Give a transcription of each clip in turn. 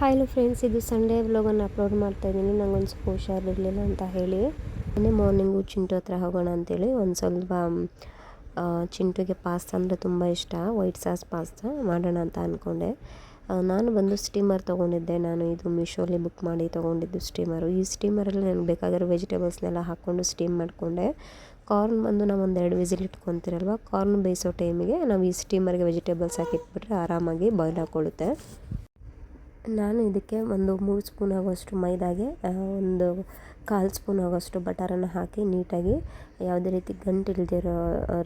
Hello friends ಇದು Sunday ವ್ಲಾಗನ್ನು upload ಮಾಡ್ತಾ ಇದ್ದೀನಿ. ನಂಗೊಂದು ಸ್ವಲ್ಪ ಹುಷಾರಿರಲಿಲ್ಲ ಅಂತ ಹೇಳಿ. ಮೊನ್ನೆ ಮಾರ್ನಿಂಗು ಚಿಂಟು ಹತ್ರ ಹೋಗೋಣ ಅಂತೇಳಿ. ಒಂದು ಸ್ವಲ್ಪ ಚಿಂಟುಗೆ ಪಾಸ್ತಾ ಅಂದರೆ ತುಂಬ ಇಷ್ಟ. ವೈಟ್ ಸಾಸ್ ಪಾಸ್ತಾ ಮಾಡೋಣ ಅಂತ ಅಂದ್ಕೊಂಡೆ ನಾನು ಬಂದು ಸ್ಟೀಮರ್ ತೊಗೊಂಡಿದ್ದೆ. ನಾನು ಇದು ಮೀಶೋಲಿ ಬುಕ್ ಮಾಡಿ ತೊಗೊಂಡಿದ್ದು ಸ್ಟೀಮರು ಈ ಸ್ಟೀಮರಲ್ಲಿ ನನಗೆ ಬೇಕಾಗಿರೋ ವೆಜಿಟೇಬಲ್ಸ್ನೆಲ್ಲ ಹಾಕ್ಕೊಂಡು ಸ್ಟೀಮ್ ಮಾಡಿಕೊಂಡೆ. ಕಾರ್ನ್ ಬಂದು ನಾವು ಎರಡು ವಿಸಿಲ್ ಇಟ್ಕೊತೀರಲ್ವ? ಕಾರ್ನ್ ಬೇಯಿಸೋ ಟೈಮಿಗೆ ನಾವು ಈ ಸ್ಟೀಮರ್ಗೆ ವೆಜಿಟೇಬಲ್ಸ್ ಹಾಕಿಟ್ಬಿಟ್ರೆ ಆರಾಮಾಗಿ ಬಾಯ್ಲ್ ಹಾಕ್ಕೊಳ್ಳುತ್ತೆ ನಾನು ಇದಕ್ಕೆ ಒಂದು ಮೂರು ಸ್ಪೂನ್ ಆಗುವಷ್ಟು ಮೈದಾಗೆ ಒಂದು ಕಾಲು ಸ್ಪೂನ್ ಆಗುವಷ್ಟು ಬಟರನ್ನು ಹಾಕಿ ನೀಟಾಗಿ, ಯಾವುದೇ ರೀತಿ ಗಂಟು ಇಲ್ದಿರೋ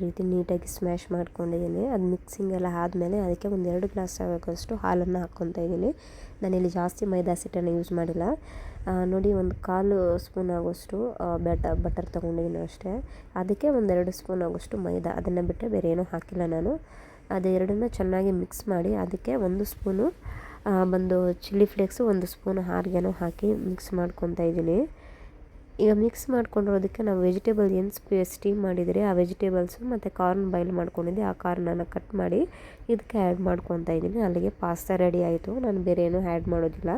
ರೀತಿ ನೀಟಾಗಿ ಸ್ಮ್ಯಾಶ್ ಮಾಡ್ಕೊಂಡಿದ್ದೀನಿ. ಅದು ಮಿಕ್ಸಿಂಗ್ ಎಲ್ಲ ಆದಮೇಲೆ ಅದಕ್ಕೆ ಒಂದು ಎರಡು ಗ್ಲಾಸ್ ಆಗೋಷ್ಟು ಹಾಲನ್ನು ಹಾಕ್ಕೊತಾ ಇದ್ದೀನಿ. ನಾನಿಲ್ಲಿ ಜಾಸ್ತಿ ಮೈದಾ ಹಿಟ್ಟನ್ನು ಯೂಸ್ ಮಾಡಿಲ್ಲ. ನೋಡಿ, ಒಂದು ಕಾಲು ಸ್ಪೂನ್ ಆಗೋಷ್ಟು ಬೆಟ ಬಟರ್ ತೊಗೊಂಡಿದ್ದೀನಿ ಅಷ್ಟೇ. ಅದಕ್ಕೆ ಒಂದೆರಡು ಸ್ಪೂನ್ ಆಗೋಷ್ಟು ಮೈದಾ. ಅದನ್ನು ಬಿಟ್ಟರೆ ಬೇರೆ ಏನೂ ಹಾಕಿಲ್ಲ ನಾನು. ಅದೆರಡನ್ನೂ ಚೆನ್ನಾಗಿ ಮಿಕ್ಸ್ ಮಾಡಿ ಅದಕ್ಕೆ ಒಂದು ಸ್ಪೂನು ಬಂದು ಚಿಲ್ಲಿ ಫ್ಲೇಕ್ಸು ಒಂದು ಸ್ಪೂನ್ ಹಾರಿಗೆನೂ ಹಾಕಿ ಮಿಕ್ಸ್ ಮಾಡ್ಕೊತಾ ಇದ್ದೀನಿ. ಈಗ ಮಿಕ್ಸ್ ಮಾಡ್ಕೊಂಡಿರೋದಕ್ಕೆ ನಾವು ವೆಜಿಟೇಬಲ್ ಏನು ಸ್ಪೇ ಸ್ಟೀಮ್ ಮಾಡಿದರೆ ಆ ವೆಜಿಟೇಬಲ್ಸು ಮತ್ತು ಕಾರ್ನ್ ಬಾಯ್ಲ್ ಮಾಡ್ಕೊಂಡಿದ್ದೆ, ಆ ಕಾರ್ನನ್ನು ಕಟ್ ಮಾಡಿ ಇದಕ್ಕೆ ಆ್ಯಡ್ ಮಾಡ್ಕೊತಾ ಇದ್ದೀನಿ. ಅಲ್ಲಿಗೆ ಪಾಸ್ತಾ ರೆಡಿ ಆಯಿತು. ನಾನು ಬೇರೆ ಏನೂ ಆ್ಯಡ್ ಮಾಡೋದಿಲ್ಲ.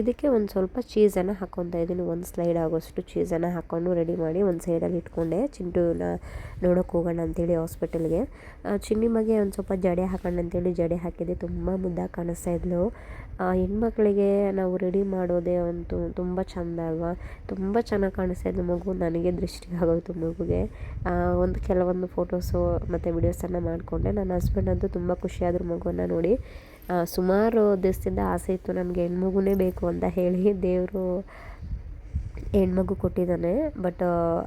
ಇದಕ್ಕೆ ಒಂದು ಸ್ವಲ್ಪ ಚೀಸನ್ನು ಹಾಕ್ಕೊತಾ ಇದ್ದೀನಿ. ಒಂದು ಸ್ಲೈಡ್ ಆಗೋಷ್ಟು ಚೀಸನ್ನು ಹಾಕ್ಕೊಂಡು ರೆಡಿ ಮಾಡಿ ಒಂದು ಸೈಡಲ್ಲಿ ಇಟ್ಕೊಂಡೆ. ಚಿಂಟುನ ನೋಡೋಕೆ ಹೋಗೋಣ ಅಂತೇಳಿ ಹಾಸ್ಪಿಟಲ್ಗೆ ಚಿನ್ನಿ ಮಗೆ ಒಂದು ಸ್ವಲ್ಪ ಜಡೆ ಹಾಕೋಣ ಅಂತೇಳಿ ಜಡೆ ಹಾಕಿದೆ. ತುಂಬ ಮುದ್ದಾಗಿ ಕಾಣಿಸ್ತಾ ಇದ್ಲು. ಹೆಣ್ಮಕ್ಳಿಗೆ ನಾವು ರೆಡಿ ಮಾಡೋದೇ ಒಂದು ತುಂಬ ಚಂದ ಅಲ್ವಾ? ತುಂಬ ಚೆನ್ನಾಗಿ ಕಾಣಿಸ್ತಾ ಇದ್ದ ಮಗು. ನನಗೆ ದೃಷ್ಟಿ ಆಗೋಯಿತು ಮಗುಗೆ. ಒಂದು ಕೆಲವೊಂದು ಫೋಟೋಸು ಮತ್ತು ವಿಡಿಯೋಸನ್ನು ಮಾಡಿಕೊಂಡೆ. ನನ್ನ ಹಸ್ಬೆಂಡ್ ಅಂತೂ ತುಂಬ ಖುಷಿಯಾದ್ರು ಮಗುವನ್ನು ನೋಡಿ. ಸುಮಾರು ದಿವಸದಿಂದ ಆಸೆ ಇತ್ತು ನನಗೆ ಹೆಣ್ಮಗುನೇ ಬೇಕು ಅಂತ ಹೇಳಿ ದೇವರು ಹೆಣ್ಮಗು ಕೊಟ್ಟಿದ್ದಾನೆ. ಬಟ್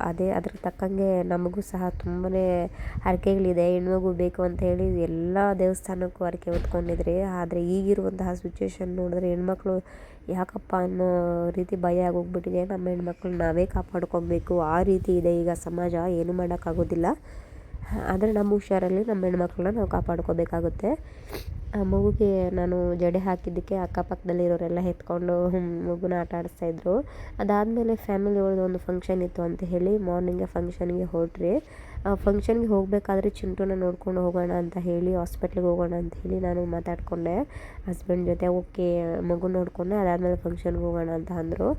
ಅದೇ ಅದ್ರ ತಕ್ಕಂಗೆ ನಮಗೂ ಸಹ ತುಂಬಾ ಹರಕೆಗಳಿದೆ. ಹೆಣ್ಮಗು ಬೇಕು ಅಂತ ಹೇಳಿ ಎಲ್ಲ ದೇವಸ್ಥಾನಕ್ಕೂ ಹರಕೆ ಹೊತ್ಕೊಂಡಿದ್ರಿ. ಆದರೆ ಈಗಿರುವಂತಹ ಸಿಚುವೇಶನ್ ನೋಡಿದ್ರೆ ಹೆಣ್ಮಕ್ಳು ಯಾಕಪ್ಪ ಅನ್ನೋ ರೀತಿ ಭಯ ಆಗೋಗ್ಬಿಟ್ಟಿದೆ. ನಮ್ಮ ಹೆಣ್ಮಕ್ಳು ನಾವೇ ಕಾಪಾಡ್ಕೊಬೇಕು. ಆ ರೀತಿ ಇದೆ. ಈಗ ಸಮಾಜ ಏನು ಮಾಡೋಕ್ಕಾಗೋದಿಲ್ಲ. ಆದರೆ ನಮ್ಮ ಹುಷಾರಲ್ಲಿ ನಮ್ಮ ಹೆಣ್ಮಕ್ಳನ್ನ ನಾವು ಕಾಪಾಡ್ಕೋಬೇಕಾಗುತ್ತೆ. ಆ ಮಗುಗೆ ನಾನು ಜಡೆ ಹಾಕಿದ್ದಕ್ಕೆ ಅಕ್ಕಪಕ್ಕದಲ್ಲಿರೋರೆಲ್ಲ ಎತ್ಕೊಂಡು ಮಗುನ ಆಟ ಆಡಿಸ್ತಾಯಿದ್ರು ಅದಾದಮೇಲೆ ಫ್ಯಾಮಿಲಿ ಅವ್ರದ್ದು ಒಂದು ಫಂಕ್ಷನ್ ಇತ್ತು ಅಂತ ಹೇಳಿ ಮಾರ್ನಿಂಗೆ ಫಂಕ್ಷನ್ಗೆ ಹೊರಟ್ರಿ ಫಂಕ್ಷನ್ಗೆ ಹೋಗಬೇಕಾದ್ರೆ ಚಿಂಟುನ ನೋಡ್ಕೊಂಡು ಹೋಗೋಣ ಅಂತ ಹೇಳಿ ಹಾಸ್ಪಿಟ್ಲಿಗೆ ಹೋಗೋಣ ಅಂತ ಹೇಳಿ ನಾನು ಮಾತಾಡಿಕೊಂಡೆ ಹಸ್ಬೆಂಡ್ ಜೊತೆ. ಓಕೆ, ಮಗು ನೋಡಿಕೊಂಡೆ, ಅದಾದಮೇಲೆ ಫಂಕ್ಷನ್ಗೆ ಹೋಗೋಣ ಅಂತ ಅಂದರು.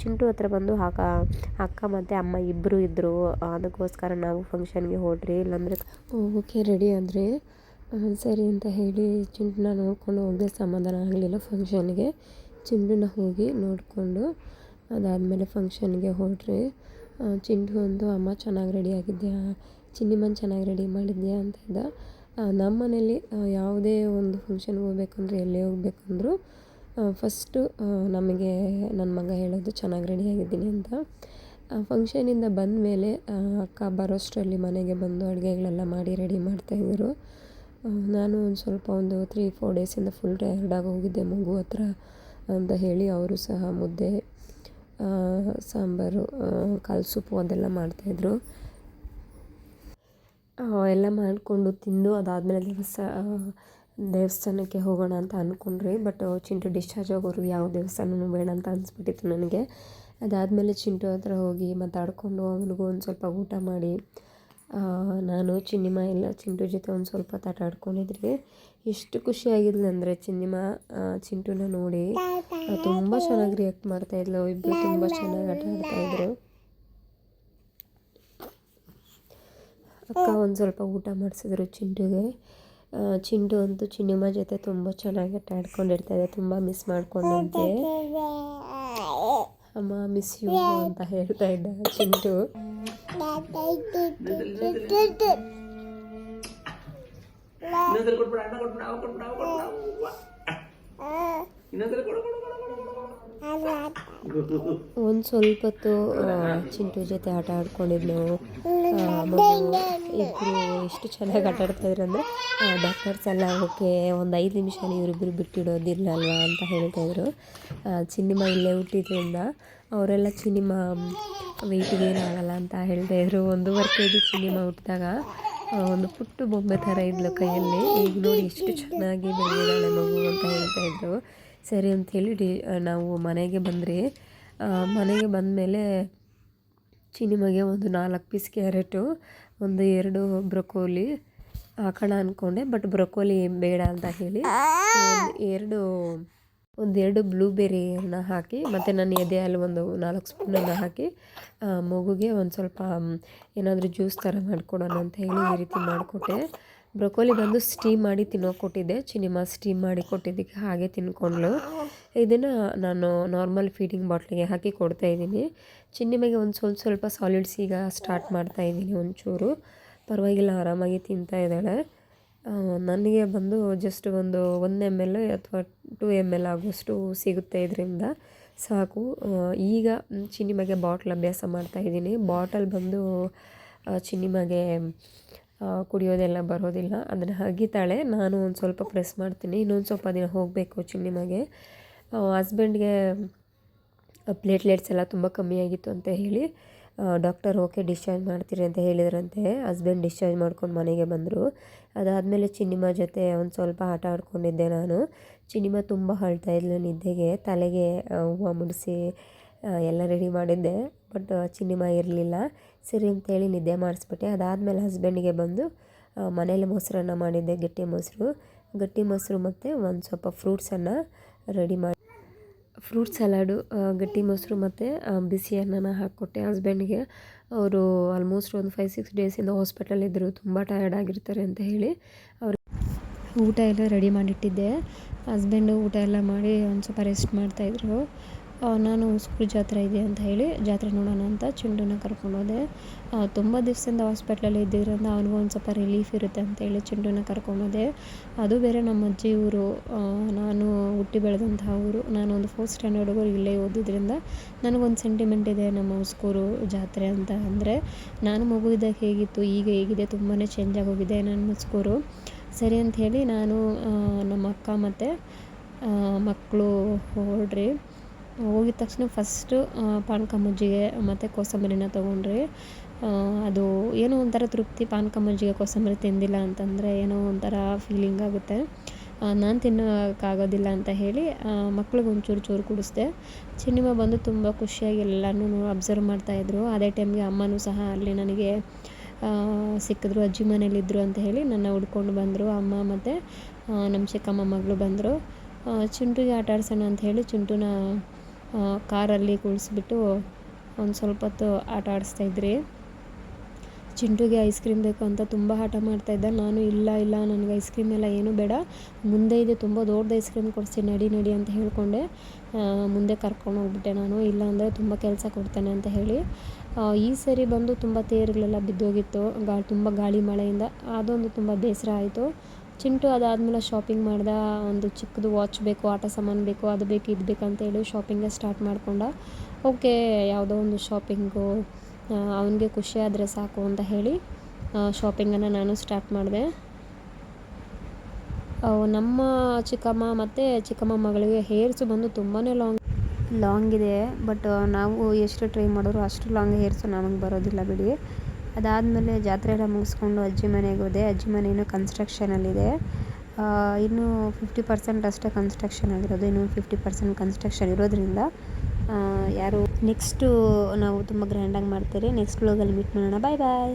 ಚಿಂಟು ಹತ್ರ ಬಂದು, ಅಕ್ಕ ಅಕ್ಕ ಮತ್ತು ಅಮ್ಮ ಇಬ್ಬರು ಇದ್ದರು ಅದಕ್ಕೋಸ್ಕರ ನಾವು ಫಂಕ್ಷನ್ಗೆ ಹೋಡ್ರಿ ಇಲ್ಲಾಂದರೆ ಓಕೆ ರೆಡಿ ಆದರೆ. ಸರಿ ಅಂತ ಹೇಳಿ ಚಿಂಟುನ ನೋಡ್ಕೊಂಡು ಹೋಗದೆ, ಸಮಾಧಾನ ಆಗಲಿಲ್ಲ ಫಂಕ್ಷನ್ಗೆ ಚಿಂಟುನ ಹೋಗಿ ನೋಡಿಕೊಂಡು ಅದಾದಮೇಲೆ ಫಂಕ್ಷನ್ಗೆ ಹೊರಟ್ರಿ ಚಿಂಟು ಒಂದು ಅಮ್ಮ, ಚೆನ್ನಾಗಿ ರೆಡಿ ಆಗಿದ್ಯಾ? ಚಿನ್ನಿಮನ್ ಚೆನ್ನಾಗಿ ರೆಡಿ ಮಾಡಿದ್ಯಾ? ಅಂತ ಇದ್ದ. ನಮ್ಮ ಮನೇಲಿ ಯಾವುದೇ ಒಂದು ಫಂಕ್ಷನ್ಗೆ ಹೋಗ್ಬೇಕಂದ್ರೆ ಎಲ್ಲೇ ಹೋಗ್ಬೇಕಂದ್ರೂ ಫಸ್ಟು ನಮಗೆ ನನ್ನ ಮಗ ಹೇಳೋದು, ಚೆನ್ನಾಗಿ ರೆಡಿ ಆಗಿದ್ದೀನಿ ಅಂತ. ಫಂಕ್ಷನಿಂದ ಬಂದ ಮೇಲೆ ಅಕ್ಕ ಬರೋಷ್ಟರಲ್ಲಿ ಮನೆಗೆ ಬಂದು ಅಡುಗೆಗಳೆಲ್ಲ ಮಾಡಿ ರೆಡಿ ಮಾಡ್ತಾಯಿದ್ರು ನಾನು ಒಂದು ಸ್ವಲ್ಪ ಒಂದು ತ್ರೀ ಫೋರ್ ಡೇಸಿಂದ ಫುಲ್ ಟಯರ್ಡಾಗಿ ಹೋಗಿದ್ದೆ ಮಗು ಹತ್ರ ಅಂತ ಹೇಳಿ, ಅವರು ಸಹ ಮುದ್ದೆ ಸಾಂಬಾರು ಕಾಲು ಸೂಪು ಅದೆಲ್ಲ ಮಾಡ್ತಾಯಿದ್ರು. ಎಲ್ಲ ಮಾಡಿಕೊಂಡು ತಿಂದು ಅದಾದಮೇಲೆ ದೇವಸ್ಥಾ ದೇವಸ್ಥಾನಕ್ಕೆ ಹೋಗೋಣ ಅಂತ ಅಂದ್ಕೊಂಡ್ರಿ ಬಟ್ ಚಿಂಟು ಡಿಸ್ಚಾರ್ಜ್ ಆಗೋರು ಯಾವ ದೇವಸ್ಥಾನನೂ ಬೇಡ ಅಂತ ಅನಿಸ್ಬಿಟ್ಟಿತ್ತು ನನಗೆ. ಅದಾದಮೇಲೆ ಚಿಂಟು ಹತ್ರ ಹೋಗಿ ಮಾತಾಡಿಕೊಂಡು ಅವನಿಗೂ ಒಂದು ಸ್ವಲ್ಪ ಊಟ ಮಾಡಿ ನಾನು ಚಿನ್ನಿಮ ಎಲ್ಲ ಚಿಂಟು ಜೊತೆ ಒಂದು ಸ್ವಲ್ಪ ತಾಟ ಆಡ್ಕೊಂಡಿದ್ರಿ ಎಷ್ಟು ಖುಷಿಯಾಗಿದ್ಲು ಅಂದರೆ ಚಿನ್ನಿಮ ಚಿಂಟುನ ನೋಡಿ ತುಂಬ ಚೆನ್ನಾಗಿ ರಿಯಾಕ್ಟ್ ಮಾಡ್ತಾಯಿದ್ಲು ಇಬ್ಬರು ತುಂಬ ಚೆನ್ನಾಗಿ ಆಟ ಆಡ್ತಾಯಿದ್ರು ಅಕ್ಕ ಒಂದು ಸ್ವಲ್ಪ ಊಟ ಮಾಡಿಸಿದ್ರು ಚಿಂಟುಗೆ. ಚಿಂಟು ಅಂತೂ ಚಿನ್ನಿಮ ಜೊತೆ ತುಂಬ ಚೆನ್ನಾಗಿ ಆಟ ಆಡ್ಕೊಂಡಿರ್ತಾಯಿದೆ ತುಂಬ ಮಿಸ್ ಮಾಡ್ಕೊಂಡಂತೆ. ಅಮ್ಮ ಮಿಸ್ ಯು ಅಂತ ಹೇಳ್ತಾ ಇದ್ದ ಚಿಂಟು ಇನ್ನೊಂದ್ಸಲ ಕೊಟ್ಬಿಡ ಅಣ್ಣ ಕೊಟ್ಬಿಡ ಅವ ಕೊಟ್ಬಿಡ ಅವ ಕೊಟ್ಬಿಡ ಅವ್ವ. ಇನ್ನೊಂದ್ಸಲ ಕೊಡು ಕೊಡು ಕೊಡು ಕೊಡು ಕೊಡು ಒಂದು ಸ್ವಲ್ಪ ಹೊತ್ತು ಚಿಂಟು ಜೊತೆ ಆಟ ಆಡ್ಕೊಂಡಿದ್ಲು. ಇಬ್ಬರು ಎಷ್ಟು ಚೆನ್ನಾಗಿ ಆಟ ಆಡ್ತಾಯಿದ್ರು ಅಂದರೆ ಡಾಕ್ಟರ್ಸ್ ಎಲ್ಲ ಓಕೆ, ಒಂದು ಐದು ನಿಮಿಷ ಇವರಿಬ್ಬರು ಬಿಟ್ಟಿಡೋದಿಲ್ಲ ಅಲ್ವಾ ಅಂತ ಹೇಳ್ತಾಯಿದ್ರು ಚಿನ್ನಿಮ ಇಲ್ಲೇ ಹುಟ್ಟಿದ್ರಿಂದ ಅವರೆಲ್ಲ ಚಿನ್ನಿಮ ವೆಯ್ಟಿಗೆ ಏನಾಗಲ್ಲ ಅಂತ ಹೇಳ್ತಾಯಿದ್ರು ಒಂದೂವರೆ ಕೆ ಜಿ ಹುಟ್ಟಿದಾಗ ಒಂದು ಪುಟ್ಟು ಬೊಂಬೆ ಥರ ಇದ್ಲು ಕೈಯಲ್ಲಿ. ಈಗ ನೋಡಿ ಎಷ್ಟು ಚೆನ್ನಾಗಿ ಬೆಳೆದಿದ್ದಾಳೆ ಮಗು ಅಂತ ಹೇಳ್ತಾಯಿದ್ರು ಸರಿ ಅಂಥೇಳಿ ಡಿ ನಾವು ಮನೆಗೆ ಬಂದ್ರಿ ಮನೆಗೆ ಮನೆಗೆ ಬಂದಮೇಲೆ ಚಿನಿಮಗೆ ಒಂದು ನಾಲ್ಕು ಪೀಸ್ ಕ್ಯಾರೆಟು ಒಂದು ಎರಡು ಬ್ರೊಕೋಲಿ ಹಾಕೋಣ ಅಂದ್ಕೊಂಡೆ ಬಟ್ ಬ್ರೊಕೋಲಿ ಬೇಡ ಅಂತ ಹೇಳಿ. ಎರಡು ಒಂದೆರಡು ಬ್ಲೂಬೆರಿಯನ್ನು ಹಾಕಿ, ಮತ್ತು ನನ್ನ ಎದೆ ಅಲ್ಲಿ ಒಂದು ನಾಲ್ಕು ಸ್ಪೂನನ್ನು ಹಾಕಿ ಮಗುಗೆ ಒಂದು ಸ್ವಲ್ಪ ಏನಾದರೂ ಜ್ಯೂಸ್ ಥರ ಮಾಡಿಕೊಡೋಣ ಅಂತ ಹೇಳಿ ಈ ರೀತಿ ಮಾಡಿಕೊಟ್ಟೆ. ಬ್ರೊಕೋಲಿ ಬಂದು ಸ್ಟೀಮ್ ಮಾಡಿ ತಿನ್ನೋಕೆ ಕೊಟ್ಟಿದ್ದೆ ಚಿನಿಮಾ ಸ್ಟೀಮ್ ಮಾಡಿ ಕೊಟ್ಟಿದ್ದಕ್ಕೆ ಹಾಗೆ ತಿನ್ಕೊಂಡ್ಳು. ಇದನ್ನು ನಾನು ನಾರ್ಮಲ್ ಫೀಡಿಂಗ್ ಬಾಟ್ಲಿಗೆ ಹಾಕಿ ಕೊಡ್ತಾ ಇದ್ದೀನಿ. ಚಿನ್ನಿಮಗೆ ಒಂದು ಸ್ವಲ್ಪ ಸ್ವಲ್ಪ ಸಾಲಿಡ್ಸ್ ಈಗ ಸ್ಟಾರ್ಟ್ ಮಾಡ್ತಾ ಇದ್ದೀನಿ ಒಂಚೂರು. ಪರವಾಗಿಲ್ಲ, ಆರಾಮಾಗಿ ತಿಂತಾ ಇದ್ದಾಳೆ. ನನಗೆ ಬಂದು ಜಸ್ಟ್ ಒಂದು ಒಂದು ಎಂ ಎಲ್ ಅಥವಾ ಟು ಎಂ ಎಲ್ ಆಗುವಷ್ಟು ಸಿಗುತ್ತೆ ಇದರಿಂದ ಸಾಕು. ಈಗ ಚಿನ್ನಿಮಗೆ ಬಾಟ್ಲ್ ಅಭ್ಯಾಸ ಮಾಡ್ತಾ ಇದ್ದೀನಿ. ಬಾಟಲ್ ಬಂದು ಚಿನ್ನಿಮಗೆ ಕುಡಿಯೋದೆಲ್ಲ ಬರೋದಿಲ್ಲ. ಅದನ್ನು ಅಗಿತಾಳೆ. ನಾನು ಒಂದು ಸ್ವಲ್ಪ ಪ್ರೆಸ್ ಮಾಡ್ತೀನಿ. ಇನ್ನೊಂದು ಸ್ವಲ್ಪ ದಿನ ಹೋಗಬೇಕು ಚಿನ್ನಿಮಗೆ ಹಸ್ಬೆಂಡ್ಗೆ ಪ್ಲೇಟ್ಲೆಟ್ಸ್ ಎಲ್ಲ ತುಂಬ ಕಮ್ಮಿ ಆಗಿತ್ತು ಅಂತ ಹೇಳಿ ಡಾಕ್ಟರ್ ಓಕೆ ಡಿಸ್ಚಾರ್ಜ್ ಮಾಡ್ತೀರಿ ಅಂತ ಹೇಳಿದ್ರಂತೆ. ಹಸ್ಬೆಂಡ್ ಡಿಸ್ಚಾರ್ಜ್ ಮಾಡ್ಕೊಂಡು ಮನೆಗೆ ಬಂದರು. ಅದಾದಮೇಲೆ ಚಿನ್ನಿಮ ಜೊತೆ ಒಂದು ಸ್ವಲ್ಪ ಆಟ ಆಡ್ಕೊಂಡಿದ್ದೆ ನಾನು. ಚಿನ್ನಿಮ ತುಂಬ ಅಳ್ತಾ ಇದ್ಲು ನಿದ್ದೆಗೆ. ತಲೆಗೆ ಹೂವು ಮುಡಿಸಿ ಎಲ್ಲ ರೆಡಿ ಮಾಡಿದ್ದೆ. ಬಟ್ ಚಿನ್ನಿಮ ಇರಲಿಲ್ಲ. ಸರಿ ಅಂತೇಳಿ ನಿದ್ದೆ ಮಾಡಿಸ್ಬಿಟ್ಟೆ. ಅದಾದಮೇಲೆ ಹಸ್ಬೆಂಡಿಗೆ ಬಂದು ಮನೇಲಿ ಮೊಸರನ್ನ ಮಾಡಿದ್ದೆ, ಗಟ್ಟಿ ಮೊಸರು. ಗಟ್ಟಿ ಮೊಸರು ಮತ್ತು ಒಂದು ಸ್ವಲ್ಪ ಫ್ರೂಟ್ಸನ್ನು ರೆಡಿ ಮಾಡಿ ಫ್ರೂಟ್ ಸಲಾಡು ಗಟ್ಟಿ ಮೊಸರು ಮತ್ತು ಬಿಸಿ ಅನ್ನನ ಹಾಕ್ಕೊಟ್ಟೆ ಹಸ್ಬೆಂಡ್ಗೆ ಅವರು ಆಲ್ಮೋಸ್ಟ್ ಒಂದು ಫೈವ್ ಸಿಕ್ಸ್ ಡೇಸಿಂದ ಹಾಸ್ಪಿಟಲಿದ್ದರು ತುಂಬ ಟಯರ್ಡ್ ಆಗಿರ್ತಾರೆ ಅಂತ ಹೇಳಿ ಅವ್ರು ಊಟ ಎಲ್ಲ ರೆಡಿ ಮಾಡಿಟ್ಟಿದ್ದೆ. ಹಸ್ಬೆಂಡು ಊಟ ಎಲ್ಲ ಮಾಡಿ ಒಂದು ಸ್ವಲ್ಪ ರೆಸ್ಟ್ ಮಾಡ್ತಾಯಿದ್ರು ನಾನು ಸ್ಕೂಲ್ ಜಾತ್ರೆ ಇದೆ ಅಂತ ಹೇಳಿ ಜಾತ್ರೆ ನೋಡೋಣ ಅಂತ ಚೆಂಡುನ ಕರ್ಕೊಂಡು ಹೋದೆ ತುಂಬ ದಿವಸದಿಂದ ಹಾಸ್ಪಿಟ್ಲಲ್ಲಿ ಇದ್ದಿದ್ದರಿಂದ ಅವನಿಗೂ ಒಂದು ಸ್ವಲ್ಪ ರಿಲೀಫ್ ಇರುತ್ತೆ ಅಂತೇಳಿ ಚಿಂಟುನ ಕರ್ಕೊಂಡೋದೆ. ಅದು ಬೇರೆ ನಮ್ಮ ಅಜ್ಜಿ ಊರು ನಾನು ಹುಟ್ಟಿ ಬೆಳೆದಂತಹ ಊರು. ನಾನು ಒಂದು ಫೋರ್ತ್ ಸ್ಟ್ಯಾಂಡರ್ಡ್ವರೆಗೂ ಇಲ್ಲೇ ಓದಿದ್ರಿಂದ ನನಗೊಂದು ಸೆಂಟಿಮೆಂಟ್ ಇದೆ ನಮ್ಮ ಉಸ್ಕೂರು ಜಾತ್ರೆ ಅಂತ ಅಂದರೆ, ನಾನು ಮಗು ಇದ್ದಾಗ ಹೇಗಿತ್ತು, ಈಗ ಹೇಗಿದೆ ತುಂಬಾ ಚೇಂಜ್ ಆಗೋಗಿದೆ ನನ್ನ ಹುಸ್ಕೂರು ಸರಿ ಅಂತ ಹೇಳಿ ನಾನು ನಮ್ಮ ಅಕ್ಕ ಮತ್ತು ಮಕ್ಕಳು ಹೊರಡ್ರಿ ಹೋಗಿದ ತಕ್ಷಣ ಫಸ್ಟು ಪಾನಕ ಮಜ್ಜಿಗೆ ಮತ್ತು ಕೋಸಂಬರಿನ ತೊಗೊಂಡ್ರಿ ಅದು ಏನೋ ಒಂಥರ ತೃಪ್ತಿ ಪಾನಕ ಮಜ್ಜಿಗೆ ಕೋಸಂಬರಿ ತಿಂದಿಲ್ಲ ಅಂತಂದರೆ ಏನೋ ಒಂಥರ ಫೀಲಿಂಗ್ ಆಗುತ್ತೆ. ನಾನು ತಿನ್ನೋಕ್ಕಾಗೋದಿಲ್ಲ ಅಂತ ಹೇಳಿ ಮಕ್ಳಿಗೆ ಒಂಚೂರು ಚೂರು ಕುಡಿಸ್ದೆ. ಚಿನ್ನಿಮ ಬಂದು ತುಂಬ ಖುಷಿಯಾಗಿ ಎಲ್ಲನೂ ಅಬ್ಸರ್ವ್ ಮಾಡ್ತಾಯಿದ್ರು ಅದೇ ಟೈಮ್ಗೆ ಅಮ್ಮನೂ ಸಹ ಅಲ್ಲಿ ನನಗೆ ಸಿಕ್ಕಿದ್ರು, ಅಜ್ಜಿ ಮನೇಲಿದ್ದರು ಅಂತ ಹೇಳಿ ನನ್ನ ಹುಡ್ಕೊಂಡು ಬಂದರು, ಅಮ್ಮ ಮತ್ತು ನಮ್ಮ ಚಿಕ್ಕಮ್ಮ ಮಗಳು ಬಂದರು. ಚಿಂಟುಗೆ ಆಟ ಆಡ್ಸೋಣ ಅಂತ ಹೇಳಿ ಚಿಂಟುನ ಕಾರಲ್ಲಿ ಕುಳಿಸ್ಬಿಟ್ಟು ಒಂದು ಸ್ವಲ್ಪ ಹೊತ್ತು ಆಟ ಆಡಿಸ್ತಾಯಿದ್ರಿ ಚಿಂಟುಗೆ ಐಸ್ ಕ್ರೀಮ್ ಬೇಕು ಅಂತ ತುಂಬ ಹಠ ಮಾಡ್ತಾಯಿದ್ದ ನಾನು ಇಲ್ಲ ಇಲ್ಲ, ನನಗೆ ಐಸ್ ಕ್ರೀಮ್ ಎಲ್ಲ ಏನೂ ಬೇಡ. ಮುಂದೆ ಇದೆ ತುಂಬ ದೊಡ್ಡ ಐಸ್ ಕ್ರೀಮ್ ಕೊಡಿಸ್ತೀನಿ ನಡಿ ನಡಿ ಅಂತ ಹೇಳಿಕೊಂಡೆ. ಮುಂದೆ ಕರ್ಕೊಂಡು ಹೋಗ್ಬಿಟ್ಟೆ ನಾನು. ಇಲ್ಲ ಅಂದರೆ ತುಂಬ ಕೆಲಸ ಕೊಡ್ತೇನೆ ಅಂತ ಹೇಳಿ. ಈ ಸರಿ ಬಂದು ತುಂಬ ತೇರುಗಳೆಲ್ಲ ಬಿದ್ದೋಗಿತ್ತು. ಗಾ, ತುಂಬ ಗಾಳಿ ಮಳೆಯಿಂದ. ಅದೊಂದು ತುಂಬ ಬೇಸರ ಆಯಿತು. ಚಿಂಟು ಅದಾದಮೇಲೆ ಶಾಪಿಂಗ್ ಮಾಡ್ದ, ಒಂದು ಚಿಕ್ಕದು ವಾಚ್ ಬೇಕು, ಆಟ ಸಾಮಾನು ಬೇಕು, ಅದು ಬೇಕು, ಇದು ಬೇಕು ಅಂತೇಳಿ ಶಾಪಿಂಗೇ ಸ್ಟಾರ್ಟ್ ಮಾಡ್ಕೊಂಡ. ಓಕೆ, ಯಾವುದೋ ಒಂದು ಶಾಪಿಂಗು ಅವನಿಗೆ ಖುಷಿ ಆದರೆ ಸಾಕು ಅಂತ ಹೇಳಿ ಶಾಪಿಂಗನ್ನು ನಾನು ಸ್ಟಾರ್ಟ್ ಮಾಡಿದೆ. ನಮ್ಮ ಚಿಕ್ಕಮ್ಮ ಮತ್ತು ಚಿಕ್ಕಮ್ಮ ಮಗಳಿಗೆ ಹೇರ್ಸು ಬಂದು ತುಂಬಾ ಲಾಂಗ್ ಲಾಂಗ್ ಇದೆ ಬಟ್ ನಾವು ಎಷ್ಟು ಟ್ರೈ ಮಾಡಿದ್ರು ಅಷ್ಟು ಲಾಂಗ್ ಹೇರ್ಸು ನಮಗೆ ಬರೋದಿಲ್ಲ ಬಿಡಿ. ಅದಾದಮೇಲೆ ಜಾತ್ರೆ ಎಲ್ಲ ಮುಗಿಸ್ಕೊಂಡು ಅಜ್ಜಿ ಮನೆಗೆ ಹೋದೆ. ಅಜ್ಜಿ ಮನೆ ಇನ್ನೂ ಕನ್ಸ್ಟ್ರಕ್ಷನಲ್ಲಿದೆ ಇನ್ನೂ ಫಿಫ್ಟಿ ಪರ್ಸೆಂಟ್ ಅಷ್ಟೇ ಕನ್ಸ್ಟ್ರಕ್ಷನ್ ಆಗಿರೋದು. ಇನ್ನೂ ಫಿಫ್ಟಿ ಪರ್ಸೆಂಟ್ ಕನ್ಸ್ಟ್ರಕ್ಷನ್ ಇರೋದ್ರಿಂದ ಯಾರು ನೆಕ್ಸ್ಟು ನಾವು ತುಂಬ ಗ್ರ್ಯಾಂಡಾಗಿ ಮಾಡ್ತೀರಿ ನೆಕ್ಸ್ಟ್ ಬ್ಲಾಗಲ್ಲಿ ಮೀಟ್ ಮಾಡೋಣ. ಬಾಯ್ ಬಾಯ್